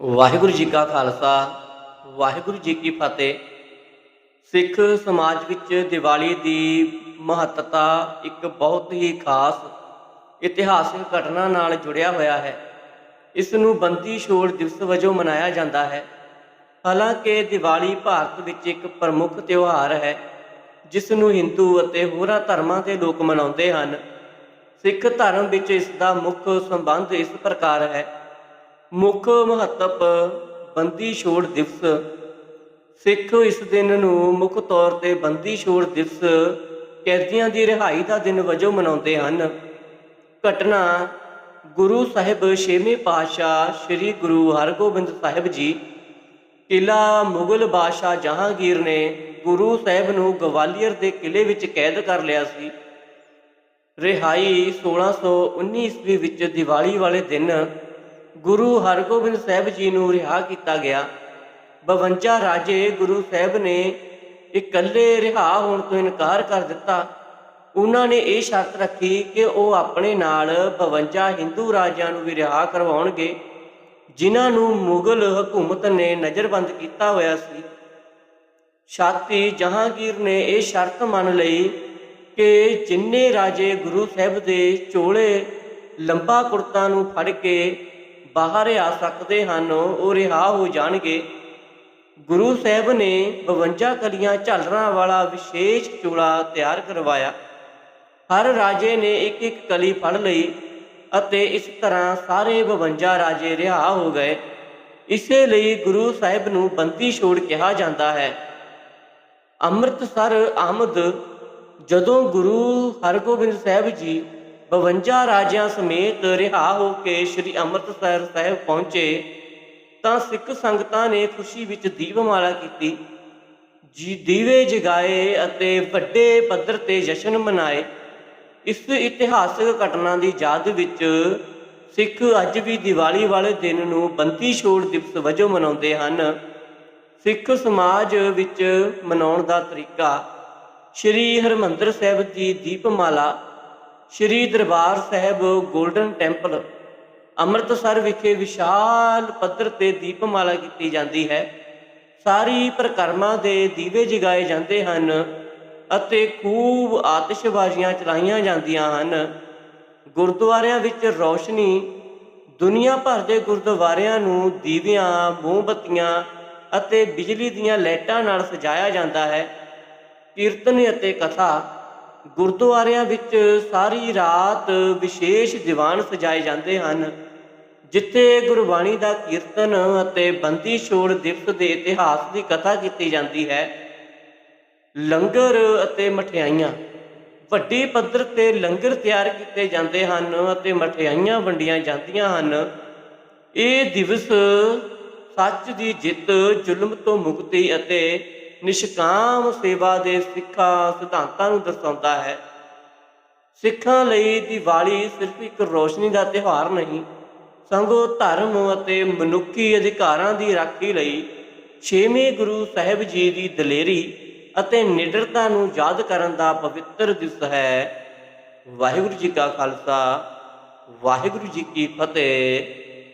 ਵਾਹਿਗੁਰੂ ਜੀ ਕਾ ਖਾਲਸਾ, ਵਾਹਿਗੁਰੂ ਜੀ ਕੀ ਫਤਿਹ। ਸਿੱਖ ਸਮਾਜ ਵਿੱਚ ਦੀਵਾਲੀ ਦੀ ਮਹੱਤਤਾ ਇੱਕ ਬਹੁਤ ਹੀ ਖਾਸ ਇਤਿਹਾਸਿਕ ਘਟਨਾ ਨਾਲ ਜੁੜਿਆ ਹੋਇਆ ਹੈ। ਇਸ ਨੂੰ ਬੰਦੀ ਛੋੜ ਦਿਵਸ ਵਜੋਂ ਮਨਾਇਆ ਜਾਂਦਾ ਹੈ। ਹਾਲਾਂਕਿ ਦੀਵਾਲੀ ਭਾਰਤ ਵਿੱਚ ਇੱਕ ਪ੍ਰਮੁੱਖ ਤਿਉਹਾਰ ਹੈ, ਜਿਸ ਨੂੰ ਹਿੰਦੂ ਅਤੇ ਹੋਰਾਂ ਧਰਮਾਂ ਦੇ ਲੋਕ ਮਨਾਉਂਦੇ ਹਨ। ਸਿੱਖ ਧਰਮ ਵਿੱਚ ਇਸ ਦਾ ਮੁੱਖ ਸੰਬੰਧ ਇਸ ਪ੍ਰਕਾਰ ਹੈ। ਮੁੱਖ ਮਹੱਤਵ ਬੰਦੀ ਛੋੜ ਦਿਵਸ। ਸਿੱਖ ਇਸ ਦਿਨ ਨੂੰ ਮੁੱਖ ਤੌਰ ਤੇ ਬੰਦੀ ਛੋੜ ਦਿਵਸ ਕੈਦੀਆਂ ਦੀ ਰਿਹਾਈ ਦਾ ਦਿਨ ਵਜੋਂ ਮਨਾਉਂਦੇ ਹਨ। ਘਟਨਾ ਗੁਰੂ ਸਾਹਿਬ ਛੇਵੇਂ ਪਾਤਸ਼ਾਹ ਸ੍ਰੀ ਗੁਰੂ ਹਰਗੋਬਿੰਦ ਸਾਹਿਬ ਜੀ ਕਿਲਾ ਮੁਗਲ ਬਾਦਸ਼ਾਹ ਜਹਾਂਗੀਰ ਨੇ ਗੁਰੂ ਸਾਹਿਬ ਨੂੰ ਗਵਾਲੀਅਰ ਦੇ ਕਿਲੇ ਵਿੱਚ ਕੈਦ ਕਰ ਲਿਆ ਸੀ। ਰਿਹਾਈ 1619 ਈਸਵੀ ਵਿੱਚ ਦੀਵਾਲੀ ਵਾਲੇ ਦਿਨ ਗੁਰੂ ਹਰਗੋਬਿੰਦ ਸਾਹਿਬ ਜੀ ਨੂੰ ਰਿਹਾ ਕੀਤਾ ਗਿਆ। 52 ਰਾਜੇ ਗੁਰੂ ਸਾਹਿਬ ਨੇ ਇਕੱਲੇ ਰਿਹਾ ਹੋਣ ਤੋਂ ਇਨਕਾਰ ਕਰ ਦਿੱਤਾ। ਉਹਨਾਂ ਨੇ ਇਹ ਸ਼ਰਤ ਰੱਖੀ ਕਿ ਉਹ ਆਪਣੇ ਨਾਲ 52 ਹਿੰਦੂ ਰਾਜਿਆਂ ਨੂੰ ਵੀ ਰਿਹਾ ਕਰਵਾਉਣਗੇ, ਜਿਨ੍ਹਾਂ ਨੂੰ ਮੁਗਲ ਹਕੂਮਤ ਨੇ ਨਜ਼ਰਬੰਦ ਕੀਤਾ ਹੋਇਆ ਸੀ। ਛਾਤੀ ਜਹਾਂਗੀਰ ਨੇ ਇਹ ਸ਼ਰਤ ਮੰਨ ਲਈ ਕਿ ਜਿੰਨੇ ਰਾਜੇ ਗੁਰੂ ਸਾਹਿਬ ਦੇ ਚੋਲੇ ਲੰਬਾ ਕੁੜਤਾ ਨੂੰ ਫੜ ਕੇ ਬਾਹਰ ਆ ਸਕਦੇ ਹਨ, ਉਹ ਰਿਹਾ ਹੋ ਜਾਣਗੇ। ਗੁਰੂ ਸਾਹਿਬ ਨੇ 52 ਕਲੀਆਂ ਝਾਲਰਾਂ ਵਾਲਾ ਵਿਸ਼ੇਸ਼ ਚੋਲਾ ਤਿਆਰ ਕਰਵਾਇਆ। ਹਰ ਰਾਜੇ ਨੇ ਇੱਕ ਇੱਕ ਕਲੀ ਫੜ ਲਈ ਅਤੇ ਇਸ ਤਰ੍ਹਾਂ ਸਾਰੇ 52 ਰਾਜੇ ਰਿਹਾ ਹੋ ਗਏ। ਇਸੇ ਲਈ ਗੁਰੂ ਸਾਹਿਬ ਨੂੰ ਬੰਦੀ ਛੋੜ ਕਿਹਾ ਜਾਂਦਾ ਹੈ। ਅੰਮ੍ਰਿਤਸਰ ਆਮਦ ਜਦੋਂ ਗੁਰੂ ਹਰਗੋਬਿੰਦ ਸਾਹਿਬ ਜੀ 52 ਰਾਜਿਆਂ ਸਮੇਤ ਰਿਹਾ ਹੋ ਕੇ ਸ੍ਰੀ ਅੰਮ੍ਰਿਤਸਰ ਸਾਹਿਬ ਪਹੁੰਚੇ, ਤਾਂ ਸਿੱਖ ਸੰਗਤਾਂ ਨੇ ਖੁਸ਼ੀ ਵਿੱਚ ਦੀਪਮਾਲਾ ਕੀਤੀ। ਜੀ, ਦੀਵੇ ਜਗਾਏ ਅਤੇ ਵੱਡੇ ਪੱਧਰ ਤੇ ਜਸ਼ਨ ਮਨਾਏ। ਇਸ ਇਤਿਹਾਸਕ ਘਟਨਾ ਦੀ ਯਾਦ ਵਿੱਚ ਸਿੱਖ ਅੱਜ ਵੀ ਦੀਵਾਲੀ ਵਾਲੇ ਦਿਨ ਨੂੰ ਬੰਦੀ ਛੋੜ ਦਿਵਸ ਵਜੋਂ ਮਨਾਉਂਦੇ ਹਨ। ਸਿੱਖ ਸਮਾਜ ਵਿੱਚ ਮਨਾਉਣ ਦਾ ਤਰੀਕਾ, ਸ਼੍ਰੀ ਹਰਮੰਦਰ ਸਾਹਿਬ ਦੀ ਦੀਪਮਾਲਾ ਸ਼੍ਰੀ ਦਰਬਾਰ ਸਾਹਿਬ 골ਡਨ ਟੈਂਪਲ, ਅੰਮ੍ਰਿਤਸਰ ਵਿਖੇ ਵਿਸ਼ਾਲ ਪੱਧਰ ਤੇ ਦੀਪਮਾਲਾ ਕੀਤੀ ਜਾਂਦੀ ਹੈ। ਸਾਰੀ ਪ੍ਰਕਰਮਾ ਦੇ ਦੀਵੇ ਜਗਾਏ ਜਾਂਦੇ ਹਨ ਅਤੇ ਖੂਬ ਆਤਿਸ਼ਬਾਜ਼ੀਆਂ ਚਲਾਈਆਂ ਜਾਂਦੀਆਂ ਹਨ। ਗੁਰਦੁਆਰਿਆਂ ਵਿੱਚ ਰੌਸ਼ਨੀ, ਦੁਨੀਆ ਭਰ ਦੇ ਗੁਰਦੁਆਰਿਆਂ ਨੂੰ ਦੀਵਿਆਂ, ਮੋਮਬੱਤੀਆਂ ਅਤੇ ਬਿਜਲੀ ਦੀਆਂ ਲਾਈਟਾਂ ਨਾਲ ਸਜਾਇਆ ਜਾਂਦਾ ਹੈ। ਕੀਰਤਨ ਅਤੇ ਕਥਾ ਗੁਰਦੁਆਰਿਆਂ ਵਿੱਚ ਸਾਰੀ ਰਾਤ ਵਿਸ਼ੇਸ਼ ਦੀਵਾਨ ਸਜਾਏ ਜਾਂਦੇ ਹਨ, ਜਿੱਥੇ ਗੁਰਬਾਣੀ ਦਾ ਕੀਰਤਨ ਅਤੇ ਬੰਦੀ ਛੋੜ ਦਿਵਸ ਦੇ ਇਤਿਹਾਸ ਦੀ ਕਥਾ ਕੀਤੀ ਜਾਂਦੀ ਹੈ। ਲੰਗਰ ਅਤੇ ਮਠਿਆਈਆਂ, ਵੱਡੀ ਪੱਧਰ ਤੇ ਲੰਗਰ ਤਿਆਰ ਕੀਤੇ ਜਾਂਦੇ ਹਨ ਅਤੇ ਮਠਿਆਈਆਂ ਵੰਡੀਆਂ ਜਾਂਦੀਆਂ ਹਨ। ਇਹ ਦਿਵਸ ਸੱਚ ਦੀ ਜਿੱਤ, ਜ਼ੁਲਮ ਤੋਂ ਮੁਕਤੀ ਅਤੇ ਨਿਸ਼ਕਾਮ ਸੇਵਾ ਦੇ ਸਿੱਖਾਂ ਸਿਧਾਂਤਾਂ ਨੂੰ ਦਰਸਾਉਂਦਾ ਹੈ। ਸਿੱਖਾਂ ਲਈ ਦੀਵਾਲੀ ਸਿਰਫ ਇੱਕ ਰੋਸ਼ਨੀ ਦਾ ਤਿਉਹਾਰ ਨਹੀਂ, ਸਗੋਂ ਧਰਮ ਅਤੇ ਮਨੁੱਖੀ ਅਧਿਕਾਰਾਂ ਦੀ ਰਾਖੀ ਲਈ ਛੇਵੇਂ ਗੁਰੂ ਸਾਹਿਬ ਜੀ ਦੀ ਦਲੇਰੀ ਅਤੇ ਨਿਡਰਤਾ ਨੂੰ ਯਾਦ ਕਰਨ ਦਾ ਪਵਿੱਤਰ ਦਿਵਸ ਹੈ। ਵਾਹਿਗੁਰੂ ਜੀ ਕਾ ਖਾਲਸਾ, ਵਾਹਿਗੁਰੂ ਜੀ ਕੀ ਫਤਿਹ।